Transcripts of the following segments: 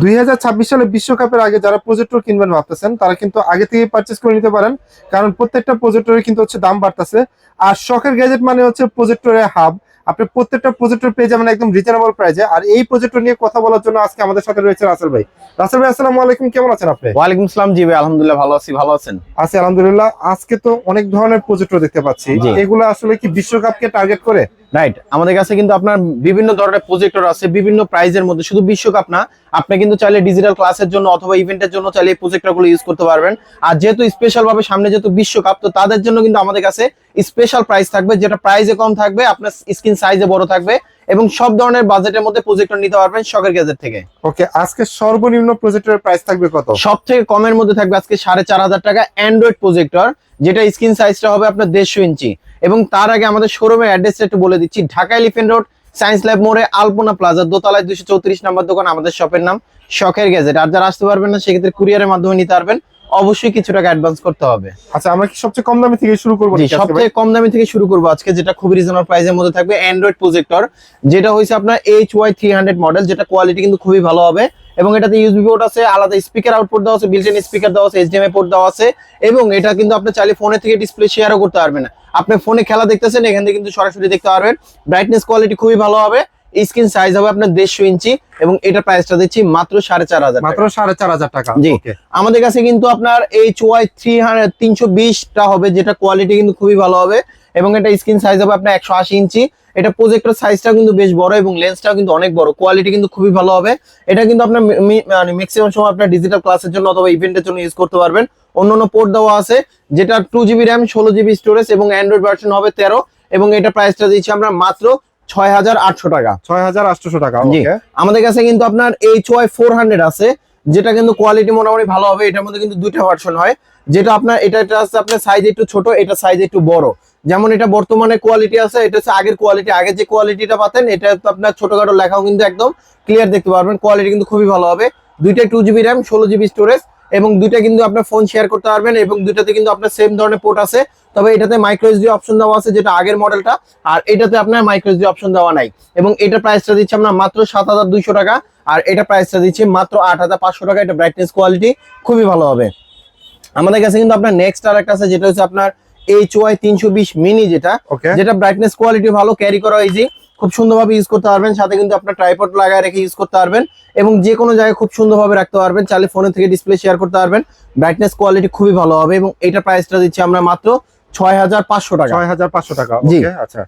দুই হাজার ছাব্বিশ সালে বিশ্বকাপের আগে যারা প্রজেক্টর কিনবেন ভাবতেছেন তারা কিন্তু আগে থেকে পারচেস করে নিতে পারেন। কারণ প্রত্যেকটা প্রজেক্টরের কিন্তু হচ্ছে দাম বাড়তেছে। আর শখের গ্যাজেট মানে হচ্ছে প্রজেক্টরের হাব আপনি প্রত্যেকটা প্রজেক্টর পেয়ে যাবেন একদম রিজনেবল প্রাইজে আর এই প্রজেক্টর নিয়ে কথা বলার জন্য আজকে আমাদের সাথে রয়েছে রাসেল ভাই। রাসেল ভাই আসসালামু আলাইকুম। কেমন আছেন আপনি? ওয়ালাইকুম আসসালাম জি ভাই আলহামদুলিল্লাহ ভালো আছি। ভালো আছেন? আছি আলহামদুলিল্লাহ। আজকে তো অনেক ধরনের প্রজেক্টর দেখতে পাচ্ছি। এগুলো আসলে কি বিশ্বকাপকে টার্গেট করে? রাইট আমাদের কাছে কিন্তু আপনার বিভিন্ন ধরনের প্রজেক্টর আছে বিভিন্ন প্রাইজের মধ্যে। শুধু বিশ্বকাপ না আপনি কিন্তু চাইলে ডিজিটাল ক্লাসের জন্য অথবা ইভেন্টের জন্য চাইলে এই প্রজেক্টরগুলো ইউজ করতে পারবেন। আর যেহেতু স্পেশাল ভাবে সামনে যেহেতু বিশ্বকাপ তো তাদের জন্য কিন্তু আমাদের কাছে স্পেশাল প্রাইস থাকবে যেটা প্রাইসে কম থাকবে আপনার স্ক্রিন সাইজে বড় থাকবে এবং সব ধরনের বাজেটের মধ্যে প্রজেক্টর নিতে পারবেন শখের গ্যাজেট থেকে। ওকে আজকে সর্বনিম্ন প্রজেক্টরের প্রাইস থাকবে কত? সব থেকে কমের মধ্যে থাকবে আজকে সাড়ে চার হাজার টাকা অ্যান্ড্রয়েড প্রজেক্টর যেটা স্ক্রিন সাইজটা হবে আপনার দেড়শো ইঞ্চি। এবং তার আগে আমাদের শোরুমের অ্যাড্রেসটা একটু বলে দিচ্ছি। Dhaka elephant road science lab মোড়ে আলপনা প্লাজা দোতলায় দুশো চৌত্রিশ নাম্বার দোকান আমাদের শপের নাম শখের গ্যাজেট। আর যারা আসতে পারবেন না সেক্ষেত্রে কুরিয়ারের মাধ্যমে নিতে পারবেন। অবশ্যই কিছু টাকা অ্যাডভান্স করতে হবে। আচ্ছা আমরা কি সবচেয়ে কম দামে থেকে শুরু করব জি নাকি সব আজকে ভাই? থেকে কম দামি থেকে শুরু করব আজকে যেটা খুবই রিজনেবল প্রাইসের মধ্যে থাকবে অ্যান্ড্রয়েড প্রজেক্টর যেটা হয়েছে আপনার H Y three hundred model যেটা কোয়ালিটি কিন্তু খুবই ভালো হবে। এবং এটাতে ইউএসবি পোর্ট আছে আলাদা স্পিকার আউটপুট দেওয়া আছে বিল্ট ইন স্পিকার দেওয়া আছে এইচডিএমআই পোর্ট দেওয়া আছে এবং এটা কিন্তু আপনি চাইলে ফোনে থেকে ডিসপ্লে শেয়ারও করতে পারবেন। আপনি ফোনে খেলা দেখতেছেন এখান থেকে কিন্তু সরাসরি দেখতে পারবেন। ব্রাইটনেস কোয়ালিটি খুবই ভালো হবে স্ক্রিন সাইজ হবে আপনার দেড়শো ইঞ্চি এবং এটা প্রাইসটা দিচ্ছি মাত্র সাড়ে চার হাজার মাত্র সাড়ে চার হাজার টাকা। জি। আমাদের কাছে কিন্তু আপনার এইচ ওয়াই থ্রি হান্ড্রেড তিনশো বিশটা হবে যেটা কোয়ালিটি কিন্তু খুবই ভালো হবে এবং এটা স্ক্রিন সাইজ হবে আপনার একশো আশি ইঞ্চি। এটা প্রজেক্টর সাইজটা কিন্তু বেশ বড় এবং লেন্সটাও কিন্তু অনেক বড়। কোয়ালিটি কিন্তু খুবই ভালো হবে। এটা কিন্তু আপনার মানে ম্যাক্সিমাম সময় আপনার ডিজিটাল ক্লাসের জন্য অথবা ইভেন্টের জন্য ইউজ করতে পারবেন। অন্য অন্য পোর্ট দেওয়া আছে যেটা টু জিবি র্যাম ষোলো জিবি স্টোরেজ এবং অ্যান্ড্রয়েড ভার্সন হবে তেরো। এবং এটা প্রাইসটা দিচ্ছি আমরা মাত্র ছয় হাজার আটশো টাকা। ছয় হাজার আটশোশো টাকা আমাদের কাছে কিন্তু আপনার এইচ ওয়াই ফোর হান্ড্রেড আছে যেটা কিন্তু কোয়ালিটি মোটামুটি ভালো হবে। এটার মধ্যে কিন্তু দুইটা ভার্সন হয় যেটা আপনার এটা এটা আছে আপনার সাইজ একটু ছোট এটা সাইজ একটু বড়। যেমন এটা বর্তমানে কোয়ালিটি আছে, এটা হচ্ছে আগের কোয়ালিটি আগে যে কোয়ালিটিটা পাতেন, এটা আপনার ছোটখাটো লেখাও কিন্তু একদম ক্লিয়ার দেখতে পারবেন কোয়ালিটি কিন্তু খুবই ভালো হবে। দুইটা টু জিবি র্যাম ষোলো জিবি স্টোরেজ এবং দুইটা কিন্তু আপনার ফোন শেয়ার করতে পারবেন এবং দুইটাতে কিন্তু আপনার সেম ধরনের পোর্ট আছে। তবে এটাতে মাইক্রো এসডি অপশন দেওয়া আছে, যেটা আগের মডেলটা আর এটাতে আপনার মাইক্রো এসডি অপশন দেওয়া নাই। এবং এটা প্রাইসটা দিচ্ছি আমরা মাত্র সাত হাজার দুইশো টাকা, আর এটা প্রাইসটা দিচ্ছি মাত্র আট হাজার পাঁচশো টাকা। এটা ব্রাইটনেস কোয়ালিটি খুবই ভালো হবে। আমাদের কাছে কিন্তু আপনার নেক্সট আর একটা আছে, যেটা হচ্ছে আপনার এইচ ওয়াই তিনশো বিশ মিনি যেটা যেটা ব্রাইটনেস কোয়ালিটি ভালো ক্যারি করা ইজি খুব সুন্দরভাবে ইউজ করতে পারবেন। সাথে কিন্তু আপনার ট্রাইপড লাগায় রেখে ইউজ করতে পারবেন এবং যে কোনো জায়গায় খুব সুন্দরভাবে রাখতে পারবেন। চাইলে ফোনে থেকে ডিসপ্লে শেয়ার করতে পারবেন। ব্রাইটনেস কোয়ালিটি খুবই ভালো হবে এবং এটা প্রাইসটা দিচ্ছি আমরা মাত্র ছয় হাজার পাঁচশো টাকা। ছয় হাজার পাঁচশো টাকা জি। আচ্ছা।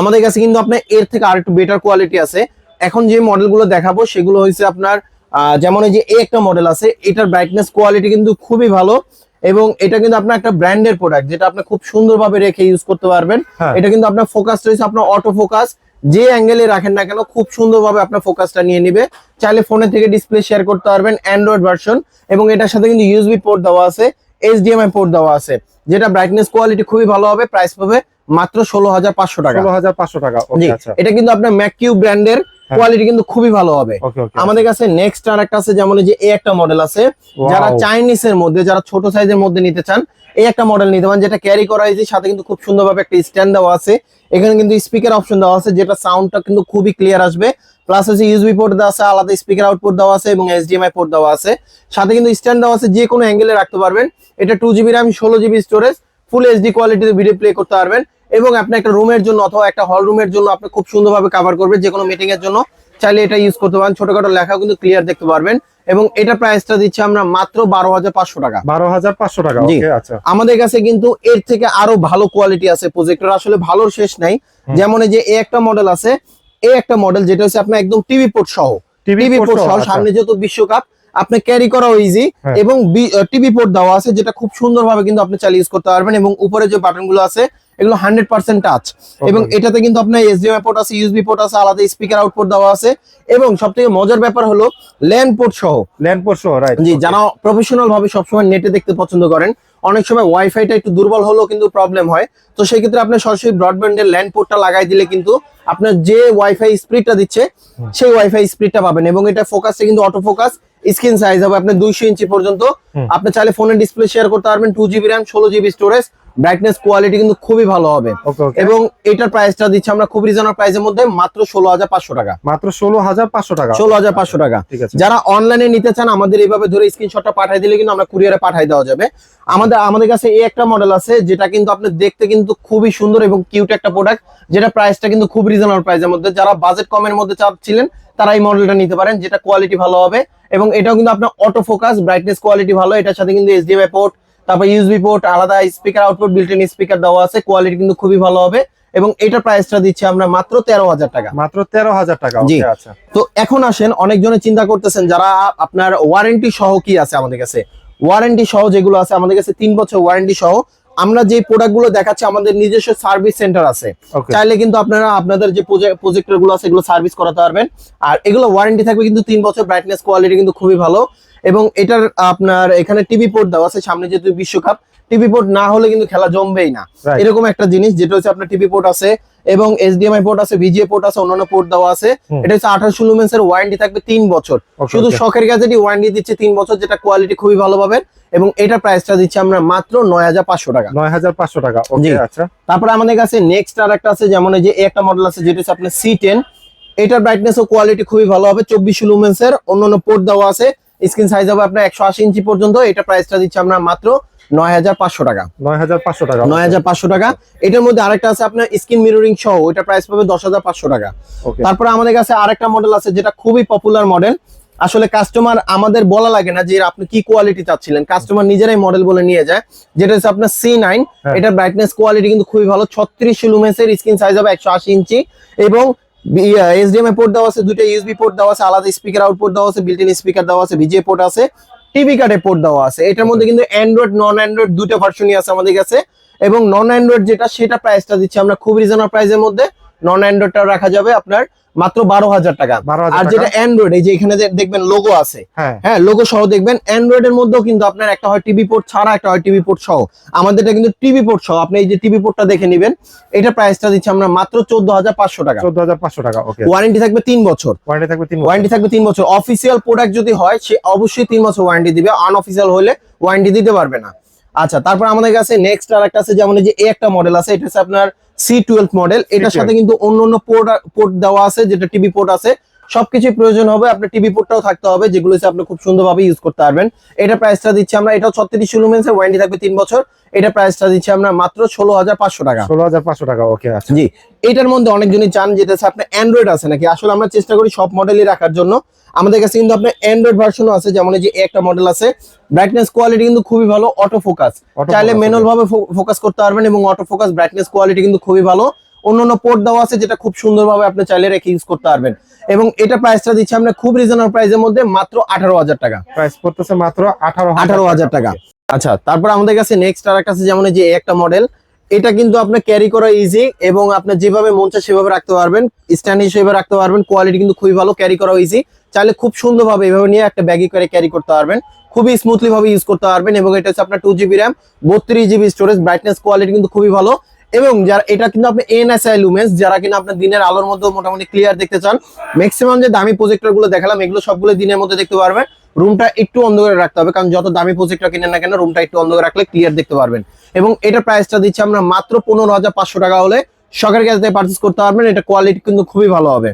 আমাদের কাছে কিন্তু আপনার এর থেকে আর একটু বেটার কোয়ালিটি আছে। এখন যে মডেলগুলো দেখাবো সেগুলো হয়েছে আপনার আহ, যেমন এই যে এই একটা মডেল আছে এটার ব্রাইটনেস কোয়ালিটি কিন্তু খুবই ভালো। এবং এটা কিন্তু আপনার একটা ব্র্যান্ডের প্রোডাক্ট যেটা আপনি খুব সুন্দরভাবে রেখে ইউজ করতে পারবেন। হ্যাঁ। এটা কিন্তু আপনার ফোকাস রয়েছে আপনার অটো ফোকাস যে অ্যাঙ্গেলে রাখেন না কেন খুব সুন্দরভাবে আপনার ফোকাসটা নিয়ে নিবে। চাইলে ফোনে থেকে ডিসপ্লে শেয়ার করতে পারবেন অ্যান্ড্রয়েড ভার্সন এবং এটার সাথে কিন্তু ইউএসবি পোর্ট দেওয়া আছে এইচডিএমআই পোর্ট দেওয়া আছে যেটা ব্রাইটনেস কোয়ালিটি খুবই ভালো হবে প্রাইস পাবে মাত্র ষোলো হাজার পাঁচশো টাকা। ষোলো হাজার পাঁচশো টাকা আচ্ছা। এটা কিন্তু আপনার ম্যাকিউ ব্র্যান্ডের। কোয়ালিটি কিন্তু খুবই ভালো হবে। আমাদের কাছে নেক্সট আর একটা আছে যেমন এই যে এই একটা মডেল আছে। যারা চাইনিজ এর মধ্যে যারা ছোট সাইজের মধ্যে নিতে চান এই একটা মডেল নিতে পারেন যেটা ক্যারি করা হয়েছে সাথে কিন্তু খুব সুন্দরভাবে একটা স্ট্যান্ড দেওয়া আছে। এখানে কিন্তু স্পিকার অপশন দেওয়া আছে যেটা সাউন্ডটা কিন্তু খুবই ক্লিয়ার আসবে। প্লাস হচ্ছে ইউএসবি পোর্ট দেওয়া আছে আলাদা স্পিকার আউটপুট দেওয়া আছে এবং এইচডিএমআই পোর্ট দেওয়া আছে। সাথে কিন্তু স্ট্যান্ড দেওয়া আছে যে কোনো অ্যাঙ্গেলে রাখতে পারবেন। এটা টু জিবি র্যাম ষোলো জিবি স্টোরেজ ফুল এইচডি কোয়ালিটিতে ভিডিও প্লে করতে পারবেন। এবং আপনি একটা রুমের জন্য অথবা একটা হল রুমের জন্য আপনি খুব সুন্দরভাবে কভার করবেন যে কোনো মিটিং এর জন্য। চাইলে এটা ইউজ করতে পারেন। ছোটখাটো লেখাও কিন্তু ক্লিয়ার দেখতে পারবেন। এবং এটা প্রাইসটা দিচ্ছি আমরা মাত্র বারো হাজার পাঁচশো টাকা। বারো হাজার পাঁচশো টাকা ওকে আচ্ছা। আমাদের কাছে কিন্তু এর থেকে আরও ভালো কোয়ালিটি আছে প্রজেক্টর আসলে ভালোর শেষ নাই। যেমন এই যে এ একটা মডেল আছে এ একটা মডেল যেটা হচ্ছে আপনার একদম টিভি পোর্ট সহ। টিভি পোর্ট সহ আচ্ছা। সামনে যেহেতু বিশ্বকাপ আপনি ক্যারি করাও ইজি হ্যাঁ। এবং টিভি পোর্ট দেওয়া আছে যেটা খুব সুন্দরভাবে কিন্তু আপনি চালিয়ে ইউজ করতে পারবেন। এবং উপরে যে বাটনগুলো আছে এগুলো হান্ড্রেড পার্সেন্ট টাচ এবং এটাতে কিন্তু আপনার এসডিএমআই পোর্ট আছে ইউএসবি পোর্ট আছে আলাদা স্পিকার আউটপুট দেওয়া আছে। এবং সব থেকে মজার ব্যাপার হলো ল্যান্ড পোর্ট সহ। ল্যান্ড পোর্ট সহ রাইট জি যারা প্রফেশনাল ভাবে সবসময় নেটে দেখতে পছন্দ করেন অনেক সময় ওয়াইফাইটা একটু দুর্বল হলেও কিন্তু প্রবলেম হয়। তো সেই ক্ষেত্রে আপনি সরাসরি ব্রডব্যান্ডের ল্যান্ড পোর্টটা লাগাই দিলে কিন্তু আপনার যে ওয়াইফাই স্পিডটা দিচ্ছে সেই ওয়াইফাই স্পিডটা পাবেন। এবং এটা ফোকাসে কিন্তু অটো ফোকাস স্ক্রিন সাইজ হবে আপনার দুইশো ইঞ্চি পর্যন্ত। আপনি চাইলে ফোনের ডিসপ্লে শেয়ার করতে পারবেন টু জিবি র্যাম ষোলো জিবি স্টোরেজ ব্রাইটনেস কোয়ালিটি কিন্তু খুবই ভালো হবে। এবং এটার প্রাইসটা দিচ্ছি আমরা খুব রিজনেবল প্রাইসের মধ্যে মাত্র ষোলো হাজার পাঁচশো টাকা। মাত্র ষোলো হাজার পাঁচশো টাকা। ষোলো হাজার পাঁচশো টাকা। ঠিক আছে। যারা অনলাইনে নিতে চান আমাদের এইভাবে ধরে স্ক্রিনশটটা পাঠিয়ে দিলে কিন্তু আমরা কুরিয়ারে পাঠিয়ে দেওয়া যাবে। আমাদের আমাদের কাছে এই একটা মডেল আছে যেটা কিন্তু আপনি দেখতে কিন্তু খুবই সুন্দর এবং কিউট একটা প্রোডাক্ট যেটা প্রাইসটা কিন্তু খুব রিজনেবল প্রাইসের মধ্যে। যারা বাজেট কমের মধ্যে চাচ্ছিলেন তারা এই মডেলটা নিতে পারেন যেটা কোয়ালিটি ভালো হবে। এবং এটাও কিন্তু আপনার অটো ফোকাস ব্রাইটনেস কোয়ালিটি ভালো এটার সাথে কিন্তু এইচডিএমআই পোর্ট তারপর ইউএসবি পোর্ট আলাদা speaker output built in speaker দেওয়া আছে কোয়ালিটি কিন্তু খুবই ভালো হবে। এবং এটার প্রাইসটা দিচ্ছি আমরা মাত্র তেরো হাজার টাকা। মাত্র তেরো হাজার টাকা জি। ওকে আচ্ছা। তো এখন আসেন অনেকজনে চিন্তা করতেছেন যারা আপনার ওয়ারেন্টি সহ কি আছে আমাদের কাছে? ওয়ারেন্টি সহ যেগুলো আছে আমাদের কাছে তিন বছর ওয়ারেন্টি সহ আমরা যে প্রোডাক্টগুলো দেখাচ্ছি আমাদের নিজস্ব সার্ভিস সেন্টার আছে। চাইলে কিন্তু আপনারা আপনাদের যে প্রজেক্টরগুলো আছে এগুলো সার্ভিস করাতে পারবেন। আর এগুলো ওয়ারেন্টি থাকবে কিন্তু তিন বছর ব্রাইটনেস কোয়ালিটি কিন্তু খুবই ভালো। এবং এটার আপনার এখানে টিভি পোর্ট দেওয়া আছে সামনে যেহেতু বিশ্বকাপ টিভি পোর্ট না হলে কিন্তু খেলা জমবেই না। এরকম একটা জিনিস যেটা হচ্ছে আপনার টিভি পোর্ট আছে এবং এইচডিএমআই পোর্ট আছে ভিজিএ পোর্ট আছে অন্যান্য পোর্ট দেওয়া আছে। এটা হচ্ছে আঠারোশো লুমেন্স এর ওয়ারেন্টি থাকবে তিন বছর। শুধু শখের গ্যাজেটই ওয়ারেন্টি দিচ্ছে তিন বছর যেটা কোয়ালিটি খুবই ভালো পাবেন এবং এটা প্রাইসটা দিচ্ছি আমরা মাত্র নয় হাজার পাঁচশো টাকা। নয় হাজার পাঁচশো টাকা। আচ্ছা। তারপরে আমাদের কাছে নেক্সট আর একটা আছে যেমন এই যে একটা মডেল আছে যেটা হচ্ছে আপনার সি টেন এটার ব্রাইটনেস ও কোয়ালিটি খুবই ভালো হবে চব্বিশ লুমেন্স এর অন্যান্য পোর্ট দেওয়া আছে। স্ক্রিন সাইজ হবে আপনার একশো আশি ইঞ্চি পর্যন্ত। এটা প্রাইসটা দিচ্ছি আমরা মাত্র নয় হাজার পাঁচশো টাকা। নয় হাজার পাঁচশো টাকা। নয় হাজার পাঁচশো টাকা। এটার মধ্যে আরেকটা আছে আপনার স্ক্রিন মিররিং সহ ওইটা প্রাইস পাবে দশ হাজার পাঁচশো টাকা। তারপরে আমাদের কাছে আরেকটা মডেল আছে যেটা খুবই পপুলার মডেল আসলে কাস্টমার আমাদের বলা লাগে না যে আপনি কি কোয়ালিটি চাচ্ছিলেন। কাস্টমার নিজেরাই মডেল বলে নিয়ে যায় যেটা হচ্ছে আপনার সি নাইন। এটা ব্রাইটনেস কোয়ালিটি কিন্তু খুবই ভালো। ছত্রিশ লুমেন্সের স্ক্রিন সাইজ হবে একশো আশি ইঞ্চি। এবং এইচডিএমআই পোর্ট দেওয়া আছে দুটো ইউএসবি পোর্ট দেওয়া আছে, আলাদা স্পিকার আউটপুট দেওয়া আছে বিল্ট ইন স্পিকার দেওয়া আছে ভিজিএ পোর্ট আছে টিভি কার্ডে পোর্ট দেওয়া আছে। এটার মধ্যে কিন্তু অ্যান্ড্রয়েড নন অ্যান্ড্রয়েড দুটো ভার্সনই আছে আমাদের কাছে। এবং নন অ্যান্ড্রয়েড যেটা, সেটা প্রাইসটা দিচ্ছি আমরা খুব রিজনেবল প্রাইসের মধ্যে। নন অ্যান্ড্রয়েডটা রাখা যাবে আপনার মাত্র বারো হাজার টাকা। আর যেটা অ্যান্ড্রয়েড এই যে এখানে যে দেখবেন লোগো আছে হ্যাঁ। হ্যাঁ লোগো সহ দেখবেন অ্যান্ড্রয়েড এর মধ্যেও কিন্তু আপনার একটা হয় টিভি পোর্ট ছাড়া একটা হয় টিভি পোর্ট সহ। আমাদের এটা কিন্তু টিভি পোর্ট সহ। আপনি এই যে টিভি পোর্টটা দেখে নেবেন এটা প্রাইসটা দিচ্ছি আমরা মাত্র চোদ্দ হাজার পাঁচশো টাকা। চোদ্দ হাজার পাঁচশো টাকা ওকে ওয়ারেন্টি থাকবে তিন বছর। ওয়ারেন্টি থাকবে তিন ওয়ারেন্টি থাকবে তিন বছর। অফিসিয়াল প্রোডাক্ট যদি হয় সে অবশ্যই তিন বছর ওয়ারেন্টি দিবে। আনঅফিসিয়াল হলে ওয়ারেন্টি দিতে পারবে না। আচ্ছা তারপর আমাদের কাছে নেক্সট আর একটা আছে যেমন এই যে একটা মডেল আছে এটা হচ্ছে আপনার সি টুয়েলভ মডেল এটার সাথে কিন্তু অন্য অন্য পোর্ট পোর্ট দেওয়া আছে যেটা টিভি পোর্ট আছে। সবকিছু প্রয়োজন হবে আপনার টিভি পোর্টটাও থাকতে হবে যেগুলো আপনি খুব সুন্দরভাবে ইউজ করতে পারবেন। এটা প্রাইসটা দিচ্ছি আমরা এটাও ছত্রিশ লুমেন্সের ওয়ারেন্টি থাকবে তিন বছর। এটা প্রাইসটা দিচ্ছি আমরা মাত্র ষোলো হাজার পাঁচশো টাকা। ষোলো হাজার পাঁচশো টাকা ওকে আচ্ছা। জি এটার মধ্যে অনেকজনই চান যেটা আপনার অ্যান্ড্রয়েড আছে নাকি? আসলে আমরা চেষ্টা করি সব মডেলই রাখার জন্য। আমাদের কাছে কিন্তু আপনার অ্যান্ড্রয়েড ভার্সনও আছে যেমন এই যে একটা মডেল আছে। ব্রাইটনেস কোয়ালিটি কিন্তু খুবই ভালো অটো ফোকাস চাইলে ম্যানুয়াল ভাবে ফোকাস করতে পারবেন এবং অটো ফোকাস ব্রাইটনেস কোয়ালিটি কিন্তু খুবই ভালো। অন্যান্য পোর্ট দেওয়া আছে যেটা খুব সুন্দরভাবে আপনি চাইলে রেখে ইউজ করতে পারবেন। এবং এটা প্রাইসটা দিচ্ছি আমরা খুব রিজনেবল প্রাইসের মধ্যে মাত্র আঠারো হাজার টাকা। প্রাইস পড়তেছে মাত্র আঠারো আঠারো হাজার টাকা। আচ্ছা তারপর আমাদের কাছে নেক্সট আর একটা আছে যেমন এই যে একটা মডেল এটা কিন্তু আপনার ক্যারি করা ইজি এবং আপনার যেভাবে মন চায় সেভাবে রাখতে পারবেন স্ট্যান্ড হিসেবে রাখতে পারবেন কোয়ালিটি কিন্তু খুবই ভালো ক্যারি করা ইজি চাইলে খুব সুন্দরভাবে এভাবে নিয়ে একটা ব্যাগে করে ক্যারি করতে পারবেন খুবই স্মুথলি ভাবে ইউজ করতে পারবেন এবং এটা হচ্ছে আপনার টু জিবি র্যাম বত্রিশ জিবি স্টোরেজ ব্রাইটনেস কোয়ালিটি কিন্তু খুবই ভালো। এবং যারা, এটা কিন্তু আপনি এনএসআই লুমেন্স যারা কিনা আপনার দিনের আলোর মধ্যে মোটামুটি ক্লিয়ার দেখতে চান ম্যাক্সিমাম যে দামি প্রজেক্টরগুলো দেখালাম, এগুলো সবগুলো দিনের মধ্যে দেখতে পারবেন। রুমটা একটু অন্ধকারে রাখতে হবে, কারণ যত দামি প্রজেক্টর কিনেন না কেন রুমটা একটু অন্ধকারে রাখলে ক্লিয়ার দেখতে পারবেন। এবং এটা প্রাইসটা দিচ্ছি আমরা মাত্র পনেরো হাজার পাঁচশো টাকা হলে। শখের কাছ থেকে পার্চেস করতে পারবেন, এটা কোয়ালিটি কিন্তু খুবই ভালো হবে।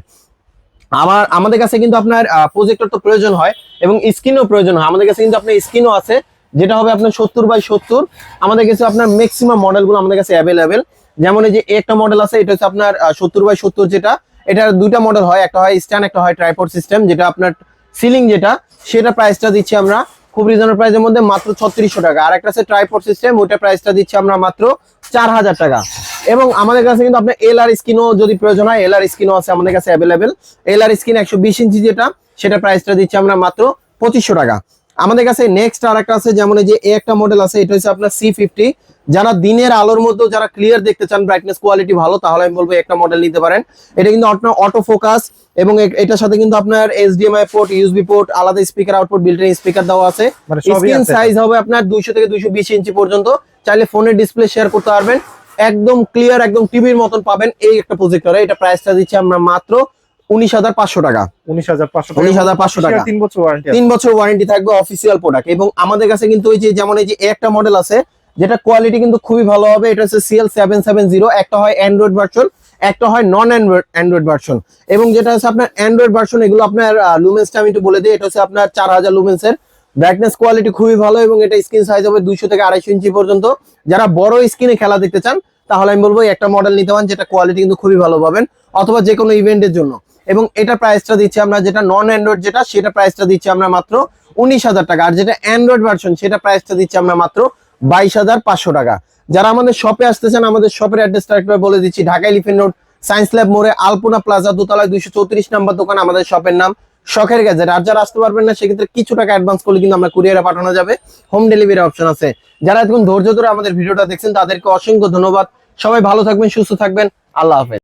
আমার আমাদের কাছে কিন্তু আপনার প্রজেক্টর তো প্রয়োজন হয়, এবং স্ক্রিনও প্রয়োজন হয়। আমাদের কাছে কিন্তু আপনার স্ক্রিনও আছে। যেটা হবে আপনার সত্তর বাই সত্তর। আমাদের কাছে আপনার ম্যাক্সিমাম মডেলগুলো আমাদের কাছে অ্যাভেলেবেল যেমন এই যে একটা মডেল আছে, এটা হচ্ছে আপনার সত্তর বাই সত্তর যেটা। এটার দুইটা মডেল হয়, একটা হয় স্ট্যান্ড, একটা হয় ট্রাইপড সিস্টেম যেটা আপনার সিলিং যেটা, সেটা প্রাইসটা দিচ্ছি আমরা খুব রিজনেবল প্রাইসের মধ্যে মাত্র ছত্রিশশো টাকা। আর একটা আছে ট্রাইপড সিস্টেম ওইটা প্রাইসটা দিচ্ছি আমরা মাত্র চার হাজার টাকা। এবং আমাদের কাছে কিন্তু আপনার এল আর স্ক্রিনও যদি প্রয়োজন হয় এল আর স্ক্রিনও আছে আমাদের কাছে অ্যাভেলেবেল এল আর স্ক্রিন একশো বিশ ইঞ্চি যেটা, সেটা প্রাইসটা দিচ্ছি আমরা মাত্র পঁচিশশো টাকা। আমাদের কাছে নেক্সট আর একটা আছে যেমন এই যে একটা মডেল আছে এটা হচ্ছে আপনার সি ফিফটি যারা দিনের আলোর মধ্যে যারা ক্লিয়ার দেখতে চান ব্রাইটনেস কোয়ালিটি ভালো তাহলে আমি বলব একটা মডেল নিতে পারেন। এটা কিন্তু আপনার অটো ফোকাস এবং এটার সাথে কিন্তু আপনার এইচডিএমআই পোর্ট ইউএসবি পোর্ট আলাদা স্পিকার আউটপুট বিল্ট স্পিকার দেওয়া আছে। মানে স্ক্রিন সাইজ হবে আপনার দুইশো থেকে দুইশো বিশ ইঞ্চি পর্যন্ত। চাইলে ফোনের ডিসপ্লে শেয়ার করতে পারবেন। একদম ক্লিয়ার একদম টিভির মতন পাবেন এই একটা প্রজেক্টরে এটা প্রাইসটা দিচ্ছি আমরা মাত্র উনিশ হাজার পাঁচশো টাকা। উনিশ হাজার পাঁচশো 19,500 টাকা। তিন বছর ওয়ারেন্টি তিন বছর ওয়ারেন্টি থাকবে অফিসিয়াল প্রোডাক্ট এবং আমাদের কাছে কিন্তু ওই যে যেমন এই যে একটা মডেল আছে যেটা কোয়ালিটি কিন্তু খুবই ভালো হবে এটা হচ্ছে সিএল সেভেন সেভেন জিরো একটা হয় অ্যান্ড্রয়েড ভার্সন একটা হয় নন অ্যান্ড্রয়েড অ্যান্ড্রয়েড ভার্সন এবং যেটা হচ্ছে আপনার অ্যান্ড্রয়েড ভার্সন এগুলো আপনার লুমেন্সটা আমি একটু বলে দিই এটা হচ্ছে আপনার চার হাজার লুমেন্সের ব্রাইটনেস কোয়ালিটি খুবই ভালো এবং এটা স্ক্রিন সাইজ হবে দুইশো থেকে আড়াইশো ইঞ্চি পর্যন্ত। যারা বড় স্ক্রিনে খেলা দেখতে চান তাহলে আমি বলব একটা মডেল নিতে পারেন যেটা কোয়ালিটি কিন্তু খুবই ভালো পাবেন অথবা যে কোনো ইভেন্টের জন্য। এবং এটা প্রাইসটা দিচ্ছি আমরা যেটা নন অ্যান্ড্রয়েড যেটা, সেটা প্রাইসটা দিচ্ছি আমরা মাত্র উনিশ হাজার টাকা। আর যেটা অ্যান্ড্রয়েড ভার্সন সেটা প্রাইসটা দিচ্ছি আমরা মাত্র বাইশ হাজার পাঁচশো টাকা। যারা আমাদের শপে আসতেছেন, আমাদের শপের অ্যাড্রেসটা একবার বলে দিচ্ছি। Dhaka elephant road science lab মোড়ে আলপনা প্লাজা দোতলায় দুইশো চৌত্রিশ নাম্বার দোকান, আমাদের শপের নাম শখের গ্যাজেট আর যারা আসতে পারবেন না, সেক্ষেত্রে কিছু টাকা অ্যাডভান্স করলে কিন্তু আমরা কুরিয়ারে পাঠানো যাবে। হোম ডেলিভারি অপশন আছে। যারা এখন ধৈর্য ধরে আমাদের ভিডিওটা দেখছেন, তাদেরকে অসংখ্য ধন্যবাদ। সবাই ভালো থাকবেন, সুস্থ থাকবেন। আল্লাহ হাফেজ।